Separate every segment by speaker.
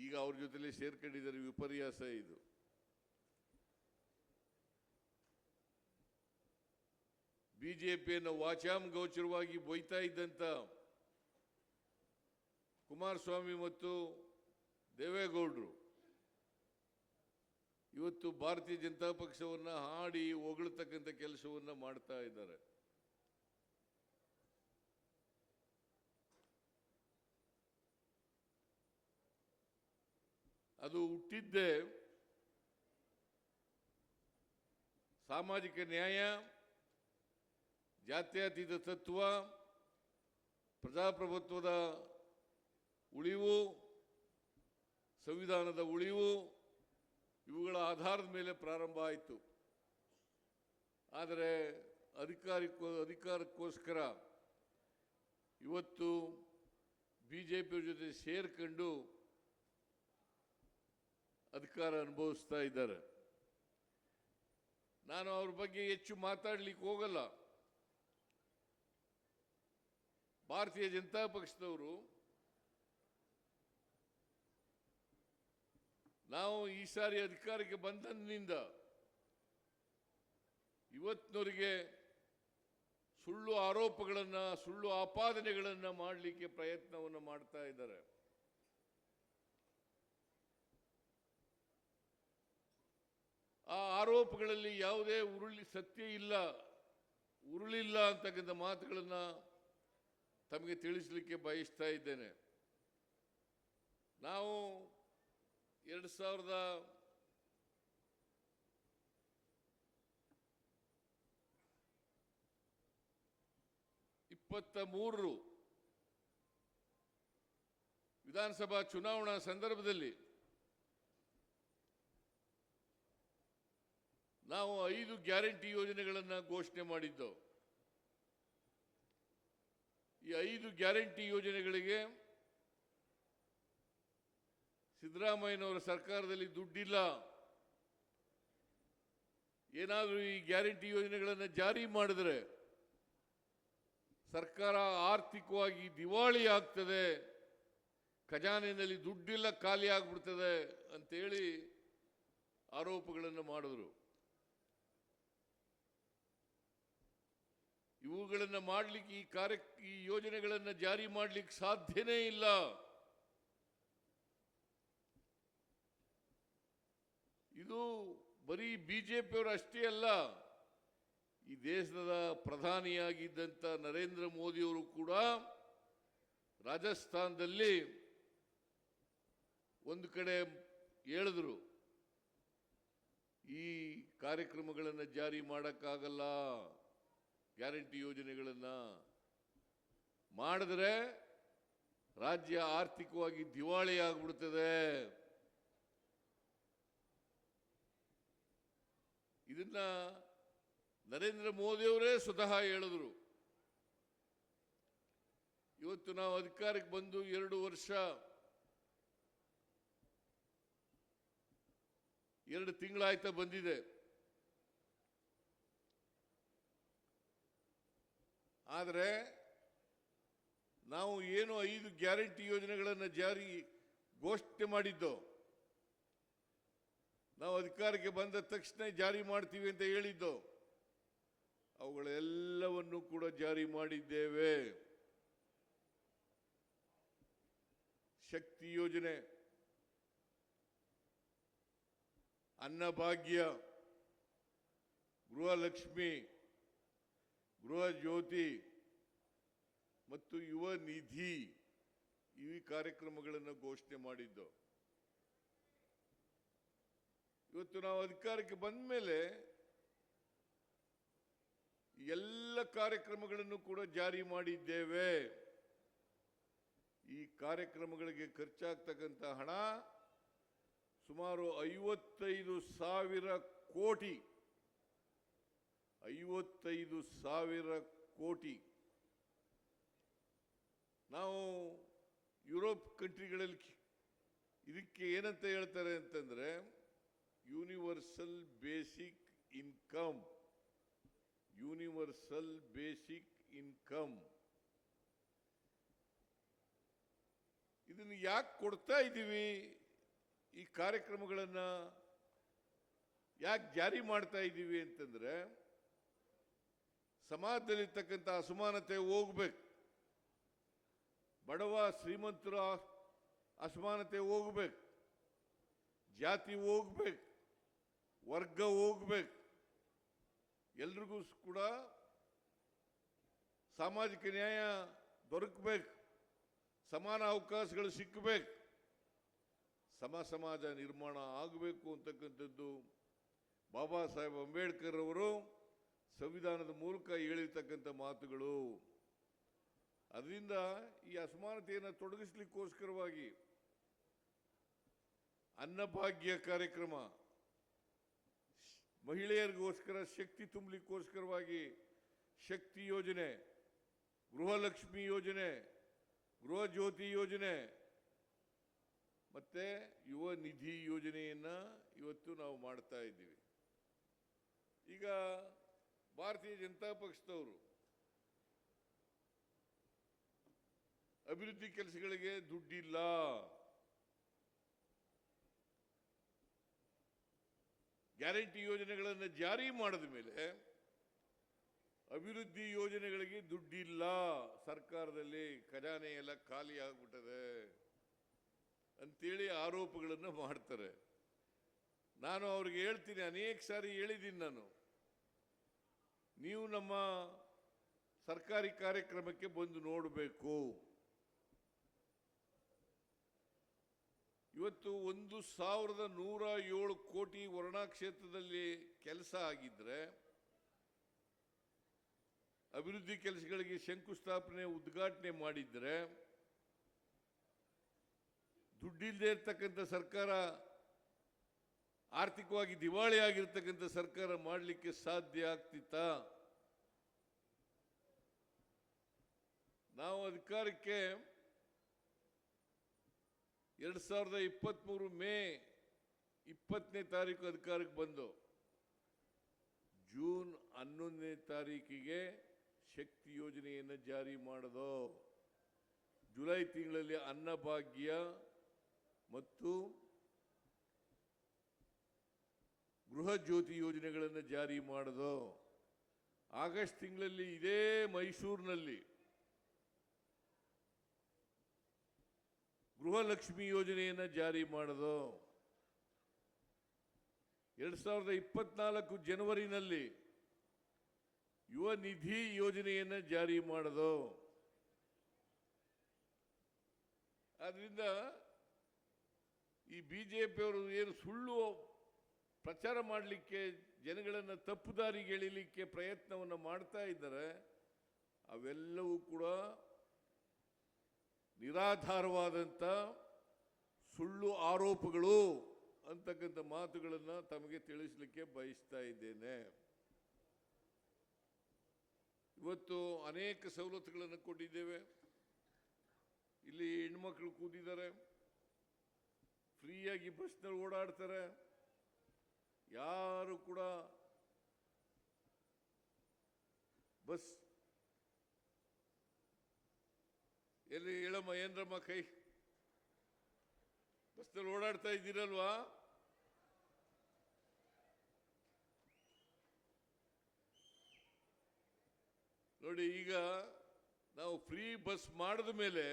Speaker 1: ಈಗ ಅವ್ರ ಜೊತೆಲಿ ಸೇರ್ಕೊಂಡಿದ್ದಾರೆ, ವಿಪರ್ಯಾಸ ಇದು. ಬಿಜೆಪಿಯನ್ನು ವಾಚಾಮ್ ಗೋಚರವಾಗಿ ಬೊಯ್ತಾ ಇದ್ದಂಥ ಕುಮಾರಸ್ವಾಮಿ ಮತ್ತು ದೇವೇಗೌಡರು ಇವತ್ತು ಭಾರತೀಯ ಜನತಾ ಪಕ್ಷವನ್ನು ಹಾಡಿ ಹೊಗಳತಕ್ಕಂಥ ಕೆಲಸವನ್ನು ಮಾಡ್ತಾ ಇದ್ದಾರೆ. ಅದು ಹುಟ್ಟಿದ್ದೇ ಸಾಮಾಜಿಕ ನ್ಯಾಯ, ಜಾತ್ಯತೀತ ತತ್ವ, ಪ್ರಜಾಪ್ರಭುತ್ವದ ಉಳಿವು, ಸಂವಿಧಾನದ ಉಳಿವು, ಇವುಗಳ ಆಧಾರದ ಮೇಲೆ ಪ್ರಾರಂಭ ಆಯಿತು. ಆದರೆ ಅಧಿಕಾರಿಕ್ಕೋ ಅಧಿಕಾರಕ್ಕೋಸ್ಕರ ಇವತ್ತು ಬಿ ಜೆ ಪಿಯವ್ರ ಜೊತೆ ಸೇರ್ಕೊಂಡು ಅಧಿಕಾರ ಅನುಭವಿಸ್ತಾ ಇದ್ದಾರೆ. ನಾನು ಅವ್ರ ಬಗ್ಗೆ ಹೆಚ್ಚು ಮಾತಾಡ್ಲಿಕ್ಕೆ ಹೋಗಲ್ಲ. ಭಾರತೀಯ ಜನತಾ ಪಕ್ಷದವರು ನಾವು ಈ ಸಾರಿ ಅಧಿಕಾರಕ್ಕೆ ಬಂದಂದಿನಿಂದ ಇವತ್ತಿನವರಿಗೆ ಸುಳ್ಳು ಆರೋಪಗಳನ್ನು, ಸುಳ್ಳು ಆಪಾದನೆಗಳನ್ನು ಮಾಡಲಿಕ್ಕೆ ಪ್ರಯತ್ನವನ್ನು ಮಾಡ್ತಾ ಇದ್ದಾರೆ. ಆರೋಪಗಳಲ್ಲಿ ಯಾವುದೇ ಉರುಳಿ ಸತ್ಯ ಇಲ್ಲ, ಉರುಳಿಲ್ಲ ಅಂತಕ್ಕಂಥ ಮಾತುಗಳನ್ನು ತಮಗೆ ತಿಳಿಸಲಿಕ್ಕೆ ಬಯಸ್ತಾ ಇದ್ದೇನೆ. ನಾವು ಎರಡು ಸಾವಿರದ ಇಪ್ಪತ್ತ ಮೂರರು ವಿಧಾನಸಭಾ ಚುನಾವಣಾ ಸಂದರ್ಭದಲ್ಲಿ ನಾವು ಐದು ಗ್ಯಾರಂಟಿ ಯೋಜನೆಗಳನ್ನು ಘೋಷಣೆ ಮಾಡಿದ್ದು. ಈ ಐದು ಗ್ಯಾರಂಟಿ ಯೋಜನೆಗಳಿಗೆ ಸಿದ್ದರಾಮಯ್ಯನವರ ಸರ್ಕಾರದಲ್ಲಿ ದುಡ್ಡಿಲ್ಲ. ಏನಾದರೂ ಈ ಗ್ಯಾರಂಟಿ ಯೋಜನೆಗಳನ್ನು ಜಾರಿ ಮಾಡಿದರೆ ಸರ್ಕಾರ ಆರ್ಥಿಕವಾಗಿ ದಿವಾಳಿ ಆಗ್ತದೆ. ಖಜಾನೆಯಲ್ಲಿ ದುಡ್ಡಿಲ್ಲ, ಖಾಲಿ ಆಗ್ಬಿಡ್ತದೆ ಅಂತೇಳಿ ಆರೋಪಗಳನ್ನು ಮಾಡಿದ್ರು. ಇವುಗಳನ್ನು ಮಾಡಲಿಕ್ಕೆ ಈ ಕಾರ್ಯ, ಈ ಯೋಜನೆಗಳನ್ನು ಜಾರಿ ಮಾಡಲಿಕ್ಕೆ ಸಾಧ್ಯನೇ ಇಲ್ಲ. ಇದು ಬರೀ ಬಿ ಜೆ ಪಿಯವರು ಅಷ್ಟೇ ಅಲ್ಲ, ಈ ದೇಶದ ಪ್ರಧಾನಿಯಾಗಿದ್ದಂಥ ನರೇಂದ್ರ ಮೋದಿಯವರು ಕೂಡ ರಾಜಸ್ಥಾನದಲ್ಲಿ ಒಂದು ಕಡೆ ಹೇಳಿದ್ರು, ಈ ಕಾರ್ಯಕ್ರಮಗಳನ್ನು ಜಾರಿ ಮಾಡೋಕ್ಕಾಗಲ್ಲ. ಗ್ಯಾರಂಟಿ ಯೋಜನೆಗಳನ್ನು ಮಾಡಿದ್ರೆ ರಾಜ್ಯ ಆರ್ಥಿಕವಾಗಿ ದಿವಾಳಿ ಆಗ್ಬಿಡ್ತದೆ. ಇದನ್ನ ನರೇಂದ್ರ ಮೋದಿಯವರೇ ಸ್ವತಃ ಹೇಳಿದ್ರು. ಇವತ್ತು ನಾವು ಅಧಿಕಾರಕ್ಕೆ ಬಂದು ಎರಡು ವರ್ಷ ಎರಡು ತಿಂಗಳಾಯ್ತಾ ಬಂದಿದೆ. ಆದರೆ ನಾವು ಏನು ಐದು ಗ್ಯಾರಂಟಿ ಯೋಜನೆಗಳನ್ನು ಜಾರಿ ಘೋಷಣೆ ಮಾಡಿದ್ದೋ, ನಾವು ಅಧಿಕಾರಕ್ಕೆ ಬಂದ ತಕ್ಷಣ ಜಾರಿ ಮಾಡ್ತೀವಿ ಅಂತ ಹೇಳಿದ್ದೋ, ಅವುಗಳೆಲ್ಲವನ್ನು ಕೂಡ ಜಾರಿ ಮಾಡಿದ್ದೇವೆ. ಶಕ್ತಿ ಯೋಜನೆ, ಅನ್ನಭಾಗ್ಯ, ಗೃಹಲಕ್ಷ್ಮಿ ಗೃಹ ಜ್ಯೋತಿ ಮತ್ತು ಯುವ ನಿಧಿ ಈ ಕಾರ್ಯಕ್ರಮಗಳನ್ನು ಘೋಷಣೆ ಮಾಡಿದ್ದು. ಇವತ್ತು ನಾವು ಅಧಿಕಾರಕ್ಕೆ ಬಂದ ಮೇಲೆ ಎಲ್ಲ ಕಾರ್ಯಕ್ರಮಗಳನ್ನು ಕೂಡ ಜಾರಿ ಮಾಡಿದ್ದೇವೆ. ಈ ಕಾರ್ಯಕ್ರಮಗಳಿಗೆ ಖರ್ಚಾಗ್ತಕ್ಕಂಥ ಹಣ ಸುಮಾರು ಐವತ್ತೈದು ಸಾವಿರ ಕೋಟಿ ಐವತ್ತೈದು ಸಾವಿರ ಕೋಟಿ. ನಾವು ಯುರೋಪ್ ಕಂಟ್ರಿಗಳಲ್ಲಿ ಇದಕ್ಕೆ ಏನಂತ ಹೇಳ್ತಾರೆ ಅಂತಂದ್ರೆ universal basic income. Universal basic income. ಇದನ್ನು ಯಾಕೆ ಕೊಡ್ತಾ ಇದ್ದೀವಿ? ಈ ಕಾರ್ಯಕ್ರಮಗಳನ್ನು ಯಾಕೆ ಜಾರಿ ಮಾಡ್ತಾ ಇದ್ದೀವಿ ಅಂತಂದ್ರೆ ಸಮಾಜದಲ್ಲಿರ್ತಕ್ಕಂಥ ಅಸಮಾನತೆ ಹೋಗ್ಬೇಕು. ಬಡವ, ಶ್ರೀಮಂತರ ಅಸಮಾನತೆ ಹೋಗ್ಬೇಕು. ಜಾತಿ ಹೋಗ್ಬೇಕು. ವರ್ಗ ಹೋಗ್ಬೇಕು. ಎಲ್ರಿಗೂ ಕೂಡ ಸಾಮಾಜಿಕ ನ್ಯಾಯ ದೊರಕಬೇಕು. ಸಮಾನ ಅವಕಾಶಗಳು ಸಿಕ್ಕಬೇಕು ಸಮ ಸಮಾಜ ನಿರ್ಮಾಣ ಆಗಬೇಕು ಅಂತಕ್ಕಂಥದ್ದು ಬಾಬಾ ಸಾಹೇಬ್ ಅಂಬೇಡ್ಕರ್ ಅವರು. ಸಂವಿಧಾನದ ಮೂಲಕ ಹೇಳಿರ್ತಕ್ಕಂಥ ಮಾತುಗಳು, ಅದರಿಂದ ಈ ಅಸಮಾನತೆಯನ್ನು ತೊಡಗಿಸ್ಲಿಕ್ಕೋಸ್ಕರವಾಗಿ ಅನ್ನಭಾಗ್ಯ ಕಾರ್ಯಕ್ರಮ ಮಹಿಳೆಯರಿಗೋಸ್ಕರ ಶಕ್ತಿ ತುಂಬಲಿಕ್ಕೋಸ್ಕರವಾಗಿ ಶಕ್ತಿ ಯೋಜನೆ, ಗೃಹಲಕ್ಷ್ಮಿ ಯೋಜನೆ, ಗೃಹ ಜ್ಯೋತಿ ಯೋಜನೆ, ಮತ್ತೆ ಯುವ ನಿಧಿ ಯೋಜನೆಯನ್ನ ಇವತ್ತು ನಾವು ಮಾಡ್ತಾ ಇದ್ದೀವಿ. ಈಗ ಭಾರತೀಯ ಜನತಾ ಪಕ್ಷದವರು ಅಭಿವೃದ್ಧಿ ಕೆಲಸಗಳಿಗೆ ದುಡ್ಡಿಲ್ಲ. ಗ್ಯಾರಂಟಿ ಯೋಜನೆಗಳನ್ನು ಜಾರಿ ಮಾಡಿದ ಮೇಲೆ ಅಭಿವೃದ್ಧಿ ಯೋಜನೆಗಳಿಗೆ ದುಡ್ಡಿಲ್ಲ. ಸರ್ಕಾರದಲ್ಲಿ ಖಜಾನೆ ಎಲ್ಲ ಖಾಲಿ ಆಗ್ಬಿಟ್ಟದೆ ಅಂತೇಳಿ ಆರೋಪಗಳನ್ನು ಮಾಡ್ತಾರೆ. ನಾನು ಅವ್ರಿಗೆ ಹೇಳ್ತೀನಿ, ಅನೇಕ ಸಾರಿ ಹೇಳಿದ್ದೀನಿ ನಾನು. ನೀವು ನಮ್ಮ ಸರ್ಕಾರಿ ಕಾರ್ಯಕ್ರಮಕ್ಕೆ ಬಂದು ನೋಡಬೇಕು. ಇವತ್ತು ಒಂದು ಸಾವಿರದ ನೂರ ಏಳು ಕೋಟಿ ವರ್ಣಾ ಕ್ಷೇತ್ರದಲ್ಲಿ ಕೆಲಸ ಆಗಿದ್ರೆ, ಅಭಿವೃದ್ಧಿ ಕೆಲಸಗಳಿಗೆ ಶಂಕುಸ್ಥಾಪನೆ, ಉದ್ಘಾಟನೆ ಮಾಡಿದ್ರೆ ದುಡ್ಡಿಲ್ಲದೆ ಇರ್ತಕ್ಕಂಥ ಸರ್ಕಾರ ಆರ್ಥಿಕವಾಗಿ ದಿವಾಳಿ ಆಗಿರ್ತಕ್ಕಂಥ ಸರ್ಕಾರ ಮಾಡಲಿಕ್ಕೆ ಸಾಧ್ಯ ಆಗ್ತಿತ್ತಾ? ನಾವು ಅಧಿಕಾರಕ್ಕೆ ಎರಡು ಸಾವಿರದ ಇಪ್ಪತ್ತ್ಮೂರು ಮೇ ಇಪ್ಪತ್ತನೇ ತಾರೀಕು ಅಧಿಕಾರಕ್ಕೆ ಬಂದು, ಜೂನ್ ಹನ್ನೊಂದನೇ ತಾರೀಕಿಗೆ ಶಕ್ತಿ ಯೋಜನೆಯನ್ನು ಜಾರಿ ಮಾಡೋದು. ಜುಲೈ ತಿಂಗಳಲ್ಲಿ ಅನ್ನಭಾಗ್ಯ ಮತ್ತು ಗೃಹ ಜ್ಯೋತಿ ಯೋಜನೆಗಳನ್ನು ಜಾರಿ ಮಾಡಿದೋ. ಆಗಸ್ಟ್ ತಿಂಗಳಲ್ಲಿ ಇದೇ ಮೈಸೂರಿನಲ್ಲಿ ಗೃಹಲಕ್ಷ್ಮಿ ಯೋಜನೆಯನ್ನು ಜಾರಿ ಮಾಡಿದೋ. ಎರಡು ಸಾವಿರದ ಇಪ್ಪತ್ನಾಲ್ಕು ಜನವರಿನಲ್ಲಿ ಯುವ ನಿಧಿ ಯೋಜನೆಯನ್ನು ಜಾರಿ ಮಾಡಿದೋ. ಆದ್ರಿಂದ ಈ ಬಿಜೆಪಿಯವರು ಏನು ಸುಳ್ಳು ಪ್ರಚಾರ ಮಾಡಲಿಕ್ಕೆ, ಜನಗಳನ್ನು ತಪ್ಪು ದಾರಿಗೆ ಎಳಿಲಿಕ್ಕೆ ಪ್ರಯತ್ನವನ್ನು ಮಾಡ್ತಾ ಇದ್ದಾರೆ, ಅವೆಲ್ಲವೂ ಕೂಡ ನಿರಾಧಾರವಾದಂಥ ಸುಳ್ಳು ಆರೋಪಗಳು ಅಂತಕ್ಕಂಥ ಮಾತುಗಳನ್ನು ತಮಗೆ ತಿಳಿಸಲಿಕ್ಕೆ ಬಯಸ್ತಾ ಇದ್ದೇನೆ. ಇವತ್ತು ಅನೇಕ ಸವಲತ್ತುಗಳನ್ನು ಕೊಟ್ಟಿದ್ದೇವೆ. ಇಲ್ಲಿ ಹೆಣ್ಮಕ್ಳು ಕೂತಿದ್ದಾರೆ. ಫ್ರೀಯಾಗಿ ಬಸ್ನಲ್ಲಿ ಓಡಾಡ್ತಾರೆ. ಯಾರು ಕೂಡ ಬಸ್ ಎಲ್ಲಿ ಹೇಳಮ್ಮ, ಏನ್ರಮ್ಮ ಕೈ? ಬಸ್ನಲ್ಲಿ ಓಡಾಡ್ತಾ ಇದ್ದೀರಲ್ವಾ? ನೋಡಿ, ಈಗ ನಾವು ಫ್ರೀ ಬಸ್ ಮಾಡಿದ ಮೇಲೆ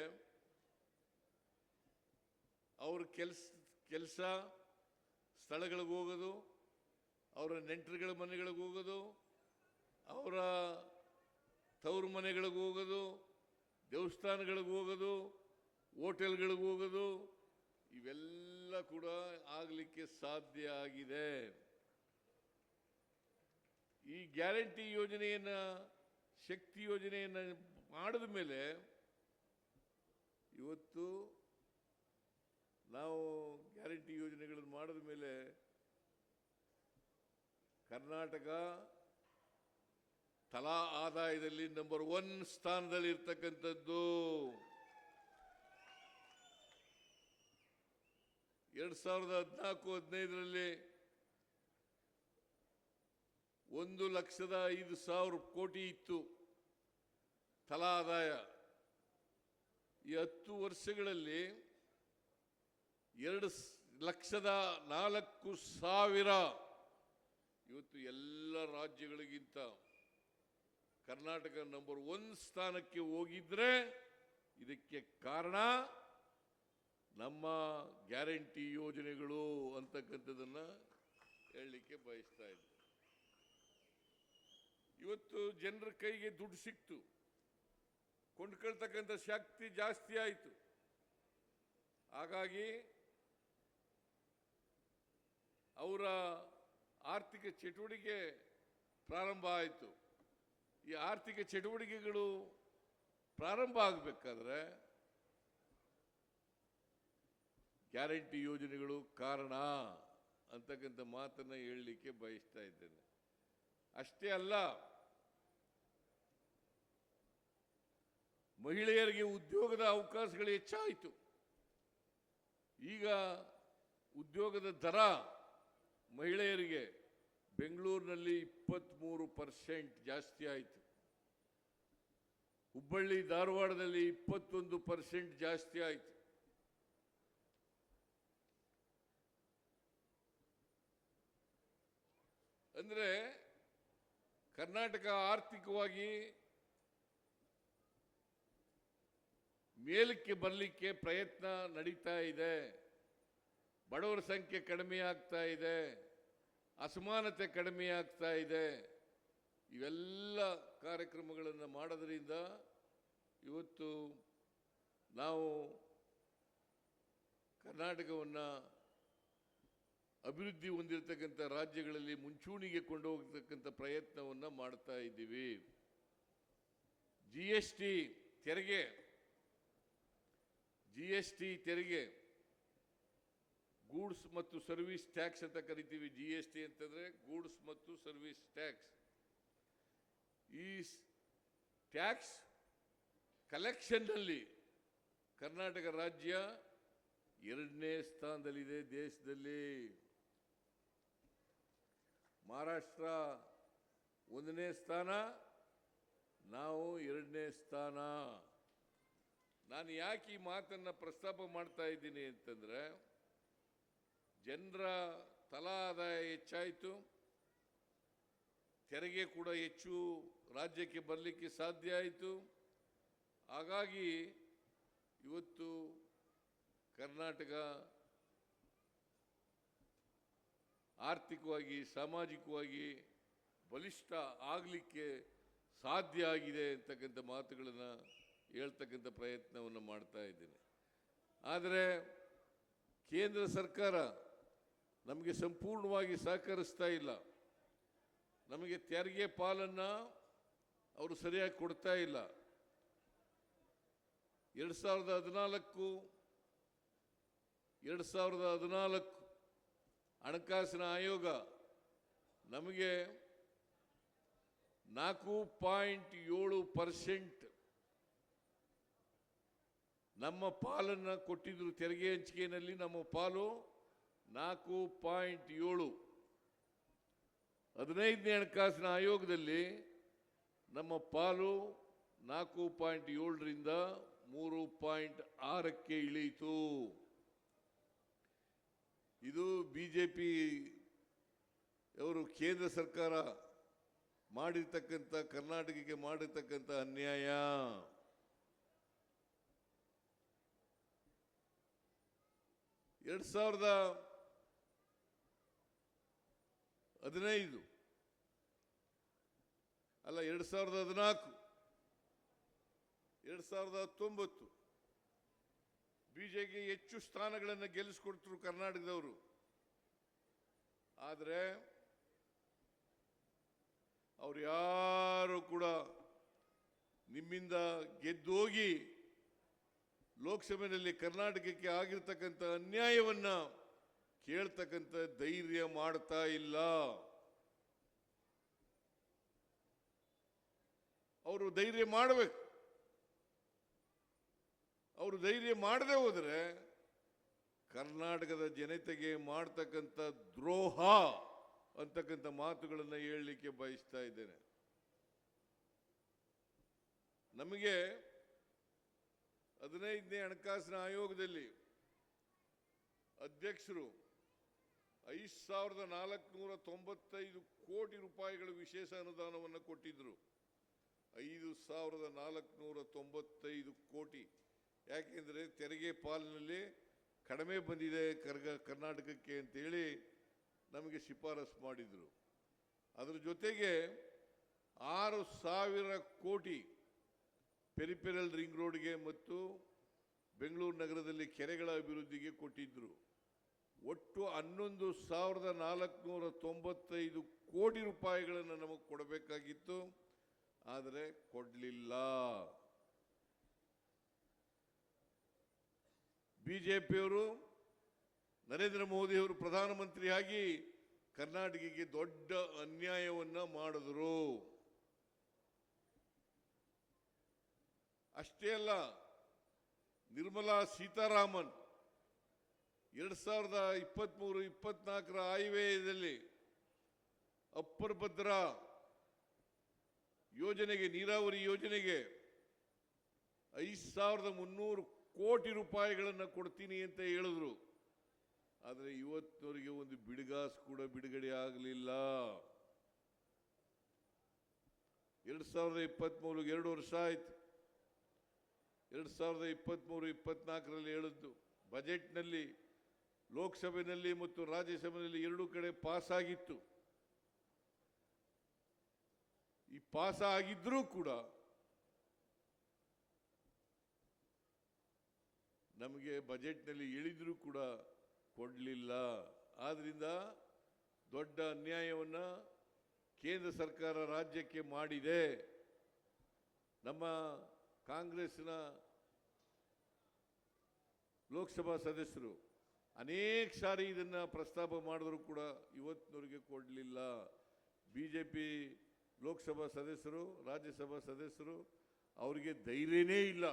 Speaker 1: ಅವ್ರ ಕೆಲ್ಸ, ಕೆಲಸ ಸ್ಥಳಗಳಿಗೆ ಹೋಗೋದು ಅವರ ನೆಂಟರುಗಳ ಮನೆಗಳಿಗೆ ಹೋಗೋದು, ಅವರ ತವರು ಮನೆಗಳಿಗೆ ಹೋಗೋದು, ದೇವಸ್ಥಾನಗಳಿಗೆ ಹೋಗೋದು, ಹೋಟೆಲ್ಗಳಿಗೆ ಹೋಗೋದು, ಇವೆಲ್ಲ ಕೂಡ ಆಗಲಿಕ್ಕೆ ಸಾಧ್ಯ ಆಗಿದೆ. ಈ ಗ್ಯಾರಂಟಿ ಯೋಜನೆಯನ್ನು, ಶಕ್ತಿ ಯೋಜನೆಯನ್ನ ಮಾಡಿದ ಮೇಲೆ ಇವತ್ತು ನಾವು ಗ್ಯಾರಂಟಿ ಯೋಜನೆಗಳನ್ನು ಮಾಡಿದ ಮೇಲೆ ಕರ್ನಾಟಕ ತಲಾ ಆದಾಯದಲ್ಲಿ ನಂಬರ್ ಒನ್ ಸ್ಥಾನದಲ್ಲಿ ಇರ್ತಕ್ಕಂಥದ್ದು ಎರಡ್ ಸಾವಿರದ ಹದಿನಾಲ್ಕು, ಹದಿನೈದರಲ್ಲಿ ಒಂದು ಲಕ್ಷದ ಐದು ಸಾವಿರ ಕೋಟಿ ಇತ್ತು. ತಲಾ ಆದಾಯ. ಈ ಹತ್ತು ವರ್ಷಗಳಲ್ಲಿ ಎರಡು ಲಕ್ಷದ ನಾಲ್ಕು ಸಾವಿರ ಇವತ್ತು ಎಲ್ಲ ರಾಜ್ಯಗಳಿಗಿಂತ ಕರ್ನಾಟಕ ನಂಬರ್ ಒನ್ ಸ್ಥಾನಕ್ಕೆ ಹೋಗಿದ್ರೆ ಇದಕ್ಕೆ ಕಾರಣ ನಮ್ಮ ಗ್ಯಾರಂಟಿ ಯೋಜನೆಗಳು ಅಂತಕ್ಕಂಥದ್ದನ್ನು ಹೇಳಲಿಕ್ಕೆ ಬಯಸ್ತಾ ಇದ್ದೆ. ಇವತ್ತು ಜನರ ಕೈಗೆ ದುಡ್ಡು ಸಿಕ್ತು. ಕೊಂಡ್ಕೊಳ್ತಕ್ಕಂಥ ಶಕ್ತಿ ಜಾಸ್ತಿ ಆಯಿತು. ಹಾಗಾಗಿ ಅವರ ಆರ್ಥಿಕ ಚಟುವಟಿಕೆ ಪ್ರಾರಂಭ ಆಯಿತು. ಈ ಆರ್ಥಿಕ ಚಟುವಟಿಕೆಗಳು ಪ್ರಾರಂಭ ಆಗಬೇಕಾದ್ರೆ ಗ್ಯಾರಂಟಿ ಯೋಜನೆಗಳು ಕಾರಣ ಅಂತಕ್ಕಂಥ ಮಾತನ್ನ ಹೇಳಲಿಕ್ಕೆ ಬಯಸ್ತಾ ಇದ್ದೇನೆ. ಅಷ್ಟೇ ಅಲ್ಲ, ಮಹಿಳೆಯರಿಗೆ ಉದ್ಯೋಗದ ಅವಕಾಶಗಳು ಹೆಚ್ಚಾಯಿತು. ಈಗ ಉದ್ಯೋಗದ ದರ ಮಹಿಳೆಯರಿಗೆ ಬೆಂಗಳೂರಿನಲ್ಲಿ ಇಪ್ಪತ್ತ್ಮೂರು ಪರ್ಸೆಂಟ್ ಜಾಸ್ತಿ ಆಯಿತು. ಹುಬ್ಬಳ್ಳಿ, ಧಾರವಾಡದಲ್ಲಿ ಇಪ್ಪತ್ತೊಂದು ಪರ್ಸೆಂಟ್ ಜಾಸ್ತಿ ಆಯಿತು. ಅಂದರೆ ಕರ್ನಾಟಕ ಆರ್ಥಿಕವಾಗಿ ಮೇಲಕ್ಕೆ ಬರಲಿಕ್ಕೆ ಪ್ರಯತ್ನ ನಡೀತಾ ಇದೆ. ಬಡವರ ಸಂಖ್ಯೆ ಕಡಿಮೆ ಆಗ್ತಾ ಇದೆ, ಅಸಮಾನತೆ ಕಡಿಮೆ ಆಗ್ತಾ ಇದೆ. ಇವೆಲ್ಲ ಕಾರ್ಯಕ್ರಮಗಳನ್ನು ಮಾಡೋದ್ರಿಂದ ಇವತ್ತು ನಾವು ಕರ್ನಾಟಕವನ್ನು ಅಭಿವೃದ್ಧಿ ಹೊಂದಿರತಕ್ಕಂಥ ರಾಜ್ಯಗಳಲ್ಲಿ ಮುಂಚೂಣಿಗೆ ಕೊಂಡು ಹೋಗ್ತಕ್ಕಂಥ ಪ್ರಯತ್ನವನ್ನು ಮಾಡ್ತಾ ಇದ್ದೀವಿ. ಜಿ ಎಸ್ ಟಿ ತೆರಿಗೆ ಜಿ ಎಸ್ ಟಿ ತೆರಿಗೆ ಗೂಡ್ಸ್ ಮತ್ತು ಸರ್ವಿಸ್ ಟ್ಯಾಕ್ಸ್ ಅಂತ ಕರಿತೀವಿ ಜಿ ಎಸ್ ಟಿ ಅಂತಂದ್ರೆ ಗೂಡ್ಸ್ ಮತ್ತು ಸರ್ವಿಸ್ ಟ್ಯಾಕ್ಸ್. ಈ ಟ್ಯಾಕ್ಸ್ ಕಲೆಕ್ಷನ್ನಲ್ಲಿ ಕರ್ನಾಟಕ ರಾಜ್ಯ ಎರಡನೇ ಸ್ಥಾನದಲ್ಲಿದೆ ದೇಶದಲ್ಲಿ. ಮಹಾರಾಷ್ಟ್ರ ಒಂದನೇ ಸ್ಥಾನ, ನಾವು ಎರಡನೇ ಸ್ಥಾನ. ನಾನು ಯಾಕೆ ಈ ಮಾತನ್ನ ಪ್ರಸ್ತಾಪ ಮಾಡ್ತಾ ಇದ್ದೀನಿ ಅಂತಂದ್ರೆ ಜನರ ತಲಾ ಆದಾಯ ಹೆಚ್ಚಾಯಿತು. ತೆರಿಗೆ ಕೂಡ ಹೆಚ್ಚು, ರಾಜ್ಯಕ್ಕೆ ಬರಲಿಕ್ಕೆ ಸಾಧ್ಯ ಆಯಿತು. ಹಾಗಾಗಿ ಇವತ್ತು ಕರ್ನಾಟಕ ಆರ್ಥಿಕವಾಗಿ, ಸಾಮಾಜಿಕವಾಗಿ ಬಲಿಷ್ಠ ಆಗಲಿಕ್ಕೆ ಸಾಧ್ಯ ಆಗಿದೆ ಅಂತಕ್ಕಂಥ ಮಾತುಗಳನ್ನು ಹೇಳ್ತಕ್ಕಂಥ ಪ್ರಯತ್ನವನ್ನು ಮಾಡ್ತಾ ಇದ್ದೇನೆ. ಆದರೆ ಕೇಂದ್ರ ಸರ್ಕಾರ ನಮಗೆ ಸಂಪೂರ್ಣವಾಗಿ ಸಹಕರಿಸ್ತಾ ಇಲ್ಲ. ನಮಗೆ ತೆರಿಗೆ ಪಾಲನ್ನು ಅವರು ಸರಿಯಾಗಿ ಕೊಡ್ತಾ ಇಲ್ಲ. ಎರಡು ಸಾವಿರದ ಹದಿನಾಲ್ಕು, ಎರಡು ಸಾವಿರದ ಹದಿನಾಲ್ಕು ಹಣಕಾಸಿನ ಆಯೋಗ ನಮಗೆ ನಾಲ್ಕು ಪಾಯಿಂಟ್ ಏಳು ಪರ್ಸೆಂಟ್ ನಮ್ಮ ಪಾಲನ್ನು ಕೊಟ್ಟಿದ್ದರು ತೆರಿಗೆ ಹಂಚಿಕೆಯಲ್ಲಿ, ನಮ್ಮ ಪಾಲು ನಾಲ್ಕು ಪಾಯಿಂಟ್ ಏಳು. ಹದಿನೈದನೇ ಹಣಕಾಸಿನ ಆಯೋಗದಲ್ಲಿ ನಮ್ಮ ಪಾಲು ನಾಲ್ಕು ಪಾಯಿಂಟ್ ಏಳರಿಂದ ಮೂರು ಪಾಯಿಂಟ್ ಆರಕ್ಕೆ ಇಳಿಯಿತು. ಇದು ಬಿಜೆಪಿ ಅವರು ಕೇಂದ್ರ ಸರ್ಕಾರ ಮಾಡಿರ್ತಕ್ಕಂಥ, ಕರ್ನಾಟಕಕ್ಕೆ ಮಾಡಿರ್ತಕ್ಕಂಥ ಅನ್ಯಾಯ. ಎರಡ್ ಸಾವಿರದ ಹದಿನೈದು. ಅಲ್ಲ, ಎರಡು ಸಾವಿರದ ಹದಿನಾಲ್ಕು. ಎರಡು ಸಾವಿರದ ಹತ್ತೊಂಬತ್ತು. ಬಿಜೆಗೆ ಹೆಚ್ಚು ಸ್ಥಾನಗಳನ್ನು ಗೆಲ್ಲಿಸ್ಕೊಡ್ತರು ಕರ್ನಾಟಕದವರು. ಆದರೆ, ಅವ್ರು ಯಾರು ಕೂಡ ನಿಮ್ಮಿಂದ ಗೆದ್ದೋಗಿ ಲೋಕಸಭೆಯಲ್ಲಿ ಕರ್ನಾಟಕಕ್ಕೆ ಆಗಿರ್ತಕ್ಕಂಥ ಅನ್ಯಾಯವನ್ನ ಕೇಳ್ತಕ್ಕಂಥ ಧೈರ್ಯ ಮಾಡ್ತಾ ಇಲ್ಲ. ಅವರು ಧೈರ್ಯ ಮಾಡಬೇಕು. ಅವರು ಧೈರ್ಯ ಮಾಡದೆ ಹೋದರೆ ಕರ್ನಾಟಕದ ಜನತೆಗೆ ಮಾಡ್ತಕ್ಕಂಥ ದ್ರೋಹ ಅಂತಕ್ಕಂಥ ಮಾತುಗಳನ್ನು ಹೇಳಲಿಕ್ಕೆ ಬಯಸ್ತಾ ಇದ್ದೇನೆ. ನಮಗೆ ಹದಿನೈದನೇ ಹಣಕಾಸಿನ ಆಯೋಗದಲ್ಲಿ ಅಧ್ಯಕ್ಷರು ಐದು ಸಾವಿರದ ನಾಲ್ಕುನೂರ ತೊಂಬತ್ತೈದು ಕೋಟಿ ರೂಪಾಯಿಗಳ ವಿಶೇಷ ಅನುದಾನವನ್ನು ಕೊಟ್ಟಿದ್ದರು ಐದು ಸಾವಿರದ ನಾಲ್ಕುನೂರ ತೊಂಬತ್ತೈದು ಕೋಟಿ. ಯಾಕೆಂದರೆ ತೆರಿಗೆ ಪಾಲಿನಲ್ಲಿ ಕಡಿಮೆ ಬಂದಿದೆ ಕರ್ಗ, ಕರ್ನಾಟಕಕ್ಕೆ ಅಂತೇಳಿ ನಮಗೆ ಶಿಫಾರಸು ಮಾಡಿದರು. ಅದರ ಜೊತೆಗೆ ಆರು ಸಾವಿರ ಕೋಟಿ ಪೆರಿಪೆರಲ್ ರಿಂಗ್ ರೋಡ್ಗೆ ಮತ್ತು ಬೆಂಗಳೂರು ನಗರದಲ್ಲಿ ಕೆರೆಗಳ ಅಭಿವೃದ್ಧಿಗೆ ಕೊಟ್ಟಿದ್ದರು ಒಟ್ಟು ಹನ್ನೊಂದು ಸಾವಿರದ ನಾಲ್ಕುನೂರ ತೊಂಬತ್ತೈದು ಕೋಟಿ ರೂಪಾಯಿಗಳನ್ನು ನಮಗೆ ಕೊಡಬೇಕಾಗಿತ್ತು. ಆದರೆ ಕೊಡಲಿಲ್ಲ. ಬಿಜೆಪಿಯವರು, ನರೇಂದ್ರ ಮೋದಿಯವರು ಪ್ರಧಾನಮಂತ್ರಿಯಾಗಿ ಕರ್ನಾಟಕಕ್ಕೆ ದೊಡ್ಡ ಅನ್ಯಾಯವನ್ನು ಮಾಡಿದ್ರು. ಅಷ್ಟೇ ಅಲ್ಲ, ನಿರ್ಮಲಾ ಸೀತಾರಾಮನ್ ಎರಡ್ ಸಾವಿರದ ಇಪ್ಪತ್ತ್ಮೂರು ಇಪ್ಪತ್ನಾಲ್ಕರ ಆಯವ್ಯಯದಲ್ಲಿ ಅಪ್ಪರ್ ಭದ್ರಾ ಯೋಜನೆಗೆ, ನೀರಾವರಿ ಯೋಜನೆಗೆ ಐದು ಸಾವಿರದ ಮುನ್ನೂರು ಕೋಟಿ ರೂಪಾಯಿಗಳನ್ನು ಕೊಡ್ತೀನಿ ಅಂತ ಹೇಳಿದ್ರು. ಆದರೆ ಇವತ್ತವರಿಗೆ ಒಂದು ಬಿಡುಗಾಸ್ ಕೂಡ ಬಿಡುಗಡೆ ಆಗಲಿಲ್ಲ. ಎರಡು ಸಾವಿರದ ಇಪ್ಪತ್ತ್ಮೂರು ಎರಡು ವರ್ಷ ಆಯ್ತು. ಎರಡು ಸಾವಿರದ ಇಪ್ಪತ್ತ್ಮೂರು ಇಪ್ಪತ್ನಾಲ್ಕರಲ್ಲಿ ಹೇಳಿದ್ದು, ಬಜೆಟ್ನಲ್ಲಿ ಲೋಕಸಭೆಯಲ್ಲಿ ಮತ್ತು ರಾಜ್ಯಸಭೆಯಲ್ಲಿ ಎರಡೂ ಕಡೆ ಪಾಸ್ ಆಗಿತ್ತು ಈ ಪಾಸ್ ಆಗಿದ್ರೂ ಕೂಡ ನಮಗೆ ಬಜೆಟ್ನಲ್ಲಿ ಇಳಿದ್ರೂ ಕೂಡ ಕೊಡಲಿಲ್ಲ. ಆದ್ದರಿಂದ ದೊಡ್ಡ ಅನ್ಯಾಯವನ್ನು ಕೇಂದ್ರ ಸರ್ಕಾರ ರಾಜ್ಯಕ್ಕೆ ಮಾಡಿದೆ. ನಮ್ಮ ಕಾಂಗ್ರೆಸ್ನ ಲೋಕಸಭಾ ಸದಸ್ಯರು ಅನೇಕ ಸಾರಿ ಇದನ್ನ ಪ್ರಸ್ತಾಪ ಮಾಡಿದ್ರು ಕೂಡ ಇವತ್ತಿನವರಿಗೆ ಕೊಡಲಿಲ್ಲ. ಬಿಜೆಪಿ ಲೋಕಸಭಾ ಸದಸ್ಯರು, ರಾಜ್ಯಸಭಾ ಸದಸ್ಯರು, ಅವರಿಗೆ ಧೈರ್ಯನೇ ಇಲ್ಲ.